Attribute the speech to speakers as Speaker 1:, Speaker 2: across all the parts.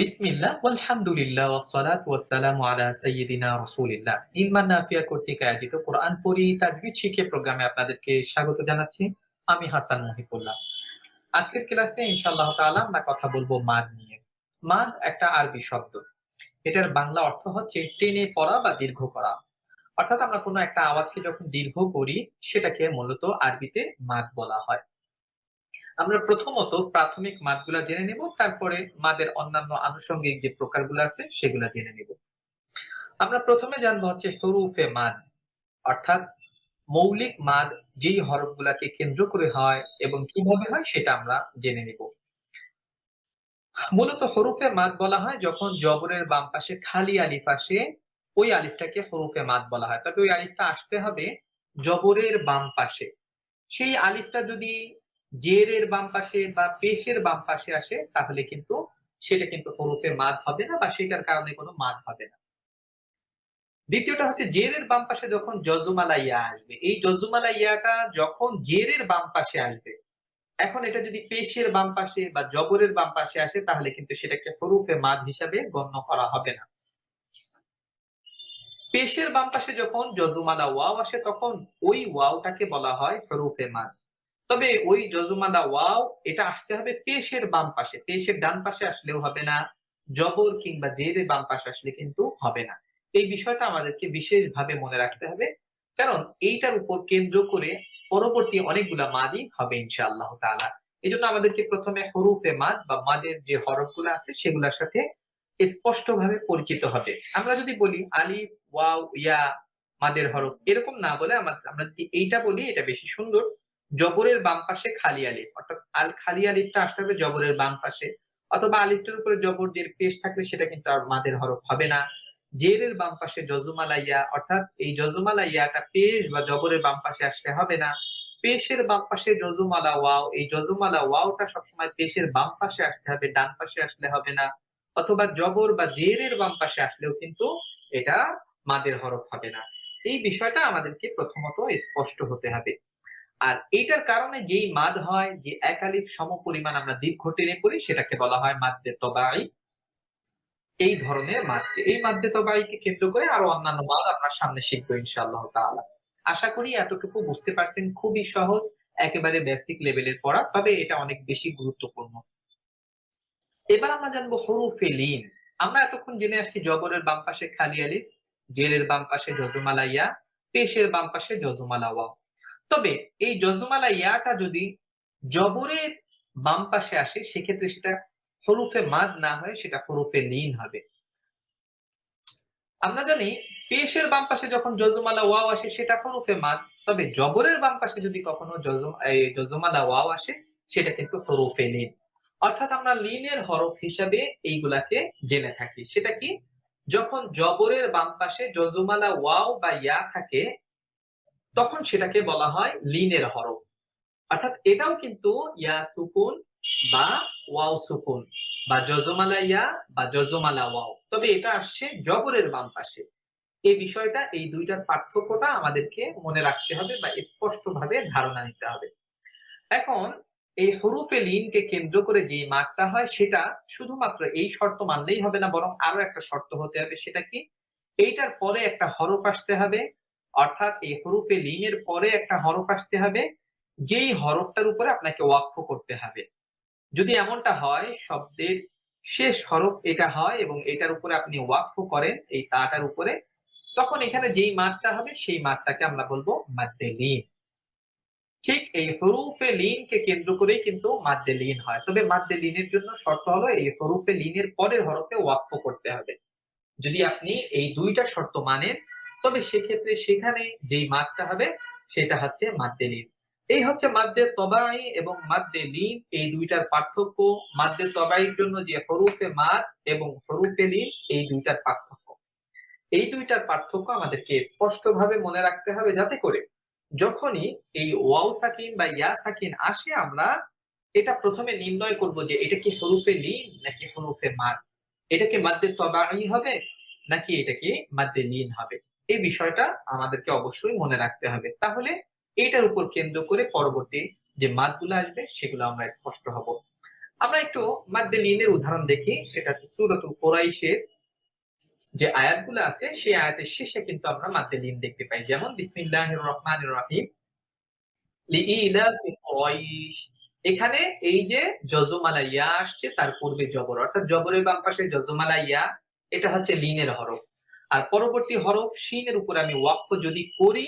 Speaker 1: বিসমিল্লাহ আলহামদুলিল্লাহ ওয়াসসালাতু ওয়াসসালামু আলা সাইয়্যিদিনা রাসূলিল্লাহ। ইলমান নাফিয়া কর্তৃক আয়োজিত কোরআন পড়ি তাজবিদ শিখে প্রোগ্রামে আপনাদেরকে স্বাগত জানাচ্ছি। আমি হাসান মহিবুল্লাহ। আজকের ক্লাসে ইনশাআল্লাহ তাআলা আমরা কথা বলব মাদ নিয়ে। মাদ একটা আরবি শব্দ। এটার বাংলা অর্থ হচ্ছে টেনে পড়া বা দীর্ঘ করা। অর্থাৎ আমরা কোনো একটা আওয়াজকে যখন দীর্ঘ করি, সেটাকে মূলত আরবিতে মাদ বলা হয়। আমরা প্রথমত প্রাথমিক মাদগুলা জেনে নেব, তারপরে মাদের অন্যান্য আনুষঙ্গিক যে প্রকারগুলো আছে সেগুলা জেনে নেব। আমরা প্রথমে জানব হচ্ছে হরুফে মাদ, অর্থাৎ মৌলিক মাদ যেই হরফগুলাকে কেন্দ্র করে হয় এবং কীভাবে হয় সেটা আমরা জেনে নেব। মূলত হরুফে মাদ বলা হয় যখন জবরের বাম পাশে খালি আলিফ আসে, ওই আলিফটাকে হরুফে মাদ বলা হয়। তবে ওই আলিফটা আসতে হবে জবরের বাম পাশে। সেই আলিফটা যদি জেরের বাম পাশে বা পেশের বাম পাশে আসে, তাহলে কিন্তু সেটা কিন্তু হরুফে মাদ হবে না বা সেটার কারণে কোনো মাদ হবে না। দ্বিতীয়টা হচ্ছে জেরের বাম পাশে যখন জজুমালা ইয়া আসবে, এই জজুমালা ইয়াটা যখন জেরের বাম পাশে আসবে, এখন এটা যদি পেশের বাম পাশে বা জবরের বাম পাশে আসে, তাহলে কিন্তু সেটাকে হরুফে মাদ হিসাবে গণ্য করা হবে না। পেশের বাম পাশে যখন জজুমালা ওয়াও আসে, তখন ওই ওয়াওটাকে বলা হয় হরুফে মাদ। তবে ওই জজমালা ওয়াও, এটা আসতে হবে পেশের বাম পাশে। পেশের ডান পাশে আসলেও হবে না জবর কিংবা জেরে বাম পাশে আসলে কিন্তু হবে না। এই বিষয়টা আমাদেরকে বিশেষভাবে মনে রাখতে হবে, কারণ এইটার উপর কেন্দ্র করে পরবর্তী অনেকগুলা মাদি হবে ইনশাআল্লাহ তাআলা। এই জন্য আমাদেরকে প্রথমে হরুফে মাদ বা মাদের যে হরফগুলো আছে সেগুলোর সাথে স্পষ্টভাবে পরিচিত হবে। আমরা যদি বলি আলিফ, ওয়াও, ইয়া, মাদের হরফ, এরকম না বলে আমরা যদি এইটা বলি, এটা বেশি সুন্দর। জবরের বাম পাশে খালি আলিফ। অর্থাৎ আল খালি আলিফটা আসতে হবে জবরের বাম পাশে। অথবা আলিফটার উপরে জবর জের পেশ থাকলে সেটা কিন্তু আর মাদের হরফ হবে না। জেরের বাম পাশে জজুমালাইয়া, অর্থাৎ এই জজুমালাইয়াটা পেশ বা জবরের বাম পাশে আসলে হবে না। পেশের বাম পাশে জজুমালা ওয়াও, এই জজুমালা ওয়াওটা সবসময় পেশের বাম পাশে আসতে হবে, ডান পাশে আসলে হবে না। অথবা জবর বা জেরের বাম পাশে আসলেও কিন্তু এটা মাদের হরফ হবে না। এই বিষয়টা আমাদেরকে প্রথমত স্পষ্ট হতে হবে। আর এইটার কারণে যেই মাদ হয়, যে এক আলিফ সম পরিমাণ আমরা দীর্ঘ টেনে পড়ি, সেটাকে বলা হয় মাদ্দে তবাই। এই ধরনের মাদকে এই মাদ্দে তবাইকে কেন্দ্র করে আরও অন্যান্য মাদ আপনার সামনে শিখব ইনশাআল্লাহ তাআলা। আশা করি এতটুকু বুঝতে পারছেন। খুবই সহজ, একেবারে বেসিক লেভেলের পড়া, তবে এটা অনেক বেশি গুরুত্বপূর্ণ। এবার আমরা জানব হরুফে লিন। আমরা এতক্ষণ জেনে আসছি জবরের বাম পাশে খালি আলিফ জেরের বাম পাশে জজুমালা ইয়া পেশের বাম পাশে জজুমালা ওয়া তবে এই জজমালা ইয়াটা যদি জবরের বাম পাশে আসে, সেক্ষেত্রে সেটা হরুফে মাদ না হয়, সেটা হরুফে লিন হবে। আমরা জানি পেশের বাম পাশে যখন জজমালা ওয়াও আসে, সেটা হরুফে মাদ। তবে জবরের বাম পাশে যদি কখনো জজমালা ওয়াও আসে, সেটা কিন্তু হরুফে লিন। অর্থাৎ আমরা লিনের হরফ হিসাবে এইগুলাকে জেনে থাকি। সেটা কি? যখন জবরের বাম পাশে জজমালা ওয়াও বা ইয়া থাকে তখন সেটাকে বলা হয় লিনের হরফ। অর্থাৎ এটাও কিন্তু ইয়া সুকুন বা ওয়াও সুকুন, বা জজমালা ইয়া বা জজমালা ওয়াও। তবে এটা আসছে জবরের বাম পাশে। এই বিষয়টা, এই দুইটার পার্থক্যটা আমাদেরকে মনে রাখতে হবে বা স্পষ্টভাবে ধারণা নিতে হবে। এখন, এই হরুফে লিনকে কেন্দ্র করে যে মার্কটা হয়, সেটা শুধুমাত্র এই শর্ত মানলেই হবে না, বরং আরও একটা শর্ত হতে হবে সেটা কি? এইটার পরে একটা হরফ আসতে হবে অর্থাৎ এই হরফে লিনের পরে একটা হরফ আসতে হবে, যেই হরফটার উপরে আপনাকে ওয়াকফ করতে হবে। যদি এমনটা হয়, শব্দের শেষ হরফ এটা হয় এবং এটার উপরে আপনি ওয়াকফ করেন, এই তাটার উপরে, তখন এখানে যেই মাঠটা হবে, সেই মাঠটাকে আমরা বলব মাদ্দে লিন। ঠিক এই হরুফে লিনকে কেন্দ্র করেই কিন্তু মাদ্দে লিন হয়। তবে মাদ্দে লিনের জন্য শর্ত হলো, এই হরুফে লিনের পরের হরফে ওয়াকফ করতে হবে। যদি আপনি এই দুইটা শর্ত মানেন তবে সেক্ষেত্রে সেখানে যেই মাদটা হবে, সেটা হচ্ছে মাদ্দে লিন। এই হচ্ছে মাদ্দে তবাই এবং মাদ্দে লিন। এই দুইটার পার্থক্য মাদ্দে তবাইয়ের জন্য যে হরুফে মাদ এবং হরুফে লিন, এই দুইটার পার্থক্য। এই দুইটার পার্থক্য আমাদেরকে স্পষ্টভাবে মনে রাখতে হবে যাতে করে যখনই এই ওয়াও সাকিন বা ইয়া সাকিন আসে, আমরা এটা প্রথমে নির্ণয় করব যে এটা কি হরুফে লিন নাকি হরুফে মাদ। এটা কি মাদ্দে তবাই হবে নাকি এটা কি মাদ্দে লিন হবে? এই বিষয়টা আমাদেরকে অবশ্যই মনে রাখতে হবে। তাহলে এটার উপর কেন্দ্র করে পরবর্তী যে মাদগুলো আসবে, সেগুলো আমরা স্পষ্ট হব। আমরা একটু মাদ্দে লিনের উদাহরণ দেখি, সেটা হচ্ছে সুরতুল কোরাইশের যে আয়াতগুলো আছে, সেই আয়াতের শেষে কিন্তু আমরা মাদ্দে লিন দেখতে পাই। যেমন, বিসমিল্লাহির রহমানির রহিম এখানে এই যে জজমালা ইয়া আসছে, তার পূর্বে জবর, অর্থাৎ জবরের বাম পাশে জজমালা ইয়া, এটা হচ্ছে লিনের হরফ। আর পরবর্তী হরফ শিনের উপরে আমি ওয়াকফ যদি করি,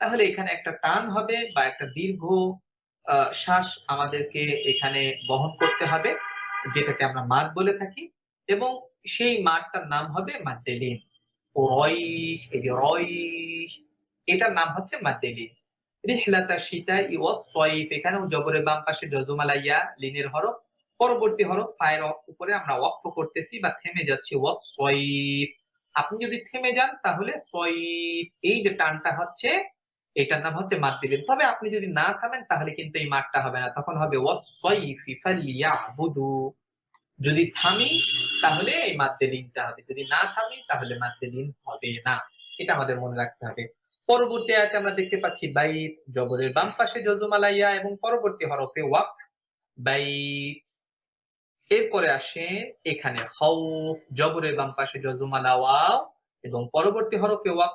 Speaker 1: তাহলে এখানে একটা টান হবে বা একটা দীর্ঘ শ্বাস আমাদেরকে এখানে বহন করতে হবে, যেটাকে আমরা মাদ বলে থাকি। এবং সেই মাঠটার নাম হবে মাদ্দেলিন। ও রয়িস এই যে এটার নাম হচ্ছে মাদ্দেলিন। রিহলাতা সীতা ইওয়াস সয়ফ, এখানেও জবরের বাম পাশে জজমালা ইয়া লিনের হরফ। পরবর্তী হরফ ফায়ের উপরে আমরা ওয়াকফ করতেছি বা থেমে যাচ্ছি ওয়াস সয়ফ। আপনি যদি থেমে যান, তাহলে এই যে টানটা হচ্ছে, এটার নাম হচ্ছে মাদ দিলেন তবে আপনি যদি না থামেন, তাহলে কিন্তু এই মাঠটা হবে না। তখন হবে যদি থামি, তাহলে এই মাদ্দে লিনটা হবে। যদি না থামি, তাহলে মাদ্দে লিন হবে না। এটা আমাদের মনে রাখতে হবে। পরবর্তী আয়াতে আমরা দেখতে পাচ্ছি, বাইত, জবরের বাম পাশে জজমালাইয়া এবং পরবর্তী হরফে ওয়াফ, বাইত। এরপরে আসে এখানে খৌফ জবরের বাম পাশে জজমালা এবং পরবর্তী হরফে ওয়াফ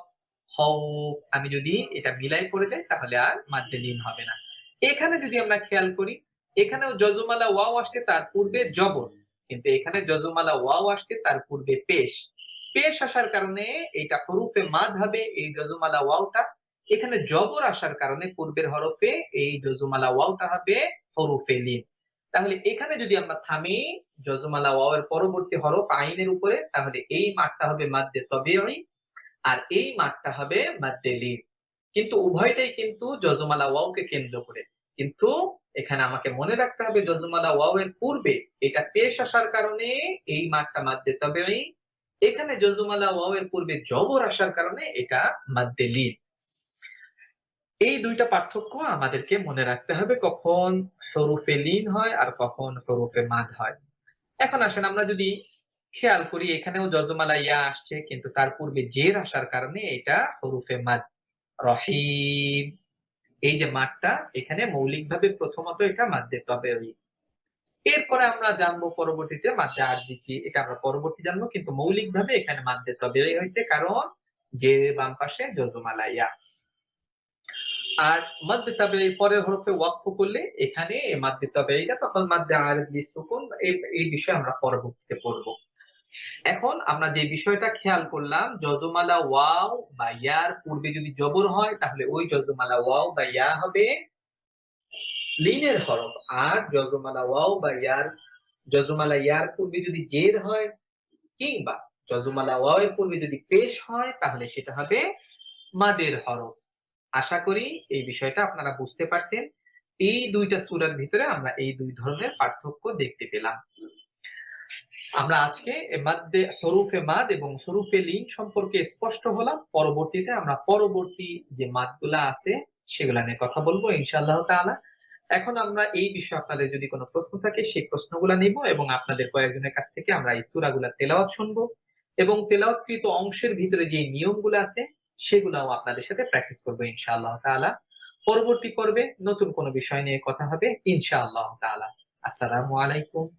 Speaker 1: খৌফ আমি যদি এটা মিলাই করে যাই তাহলে আর মাদ্দে লিন হবে না। এখানে যদি আমরা খেয়াল করি, এখানেও জজমালা ওয়াও আসছে, তার পূর্বে জবর। কিন্তু এখানে জজমালা ওয়াও আসছে, তার পূর্বে পেশ। পেশ আসার কারণে এটা হরুফে মাদ হবে, এই জজমালা ওয়াওটা। এখানে জবর আসার কারণে পূর্বের হরফে এই জজমালা ওয়াওটা হবে হরুফে লিন। তাহলে এখানে যদি আমরা থামি জজমালা ওয়াও এর পরবর্তী হরফ আইনের উপরে, তাহলে এই মাঠটা হবে মাদ্দে তবেই আর এই মাঠটা হবে মাদ্দে লিন কিন্তু উভয়টাই কিন্তু জজমালা ওয়াওকে কেন্দ্র করে। কিন্তু এখানে আমাকে মনে রাখতে হবে জজমালা ওয়াও এর পূর্বে এটা পেশ আসার কারণে এই মাঠটা মাদ্দে তবেই এখানে জজমালা ওয়াও এর পূর্বে জবর আসার কারণে এটা মাদ্দে লিন এই দুইটা পার্থক্য আমাদেরকে মনে রাখতে হবে কখন হরুফে লিন হয় আর কখন হরুফে মাদ হয়। এখন আসেন আমরা যদি খেয়াল করি, এখানেও জজমালা ইয়া আসছে, কিন্তু তার পূর্বে জের আসার কারণে এটা হরুফে মাদ। রহিম। এই যে মাঠটা এখানে মৌলিকভাবে প্রথমত এটা মাদ্দে তবে এরপরে আমরা জানব পরবর্তীতে মাদ্দে আরজি কি, এটা আমরা পরবর্তী জানব, কিন্তু মৌলিকভাবে এখানে মাদ্দে তবে হয়েছে কারণ যে বাম পাশে জজমালা ইয়া। আর মাদ্দে তাবেঈ পরের হরফে ওয়াকফ করলে এখানে মাদ্দে তাবেঈটা তখন মাদ্দে আর সুকুন, এই- এই বিষয়ে আমরা পরবর্তীতে পড়ব। এখন আমরা যে বিষয়টা খেয়াল করলাম জজমালা ওয়াও বা ইয়ার পূর্বে যদি জবর হয়, তাহলে ওই জজমালা ওয়াও বা ইয়া হবে লিনের হরফ। আর জজমালা ওয়াও বা ইয়ার জজমালা ইয়ার পূর্বে যদি জের হয় কিংবা জজমালা ওয়াও এর পূর্বে যদি পেশ হয়, তাহলে সেটা হবে মাদের হরফ। আশা করি এই বিষয়টা আপনারা বুঝতে পারছেন। এই দুইটা সূরার ভিতরে আমরা এই দুই ধরনের পার্থক্য দেখতে পেলাম। আমরা আজকে এ মাদ্দে, হরুফে মাদ এবং হরুফে লিন সম্পর্কে স্পষ্ট হলাম। পরবর্তীতে আমরা পরবর্তী যে মাদগুলা আছে সেগুলা নিয়ে কথা বলব ইনশাআল্লাহ তাআলা। এখন আমরা এই বিষয়ে আপনাদের যদি কোনো প্রশ্ন থাকে সেই প্রশ্নগুলা নিব এবং আপনাদের কয়েকজনের কাছ থেকে আমরা এই সুরাগুলা তেলাওয়াত শুনব। এবং তেলাওয়াতকৃত অংশের ভিতরে যে নিয়মগুলো আছে সেগুলাও আপনাদের সাথে প্র্যাকটিস করব ইনশাআল্লাহ তালা পরবর্তী পর্বে নতুন কোনো বিষয় নিয়ে কথা হবে ইনশাআল্লাহ তাআলা। আসসালামু আলাইকুম।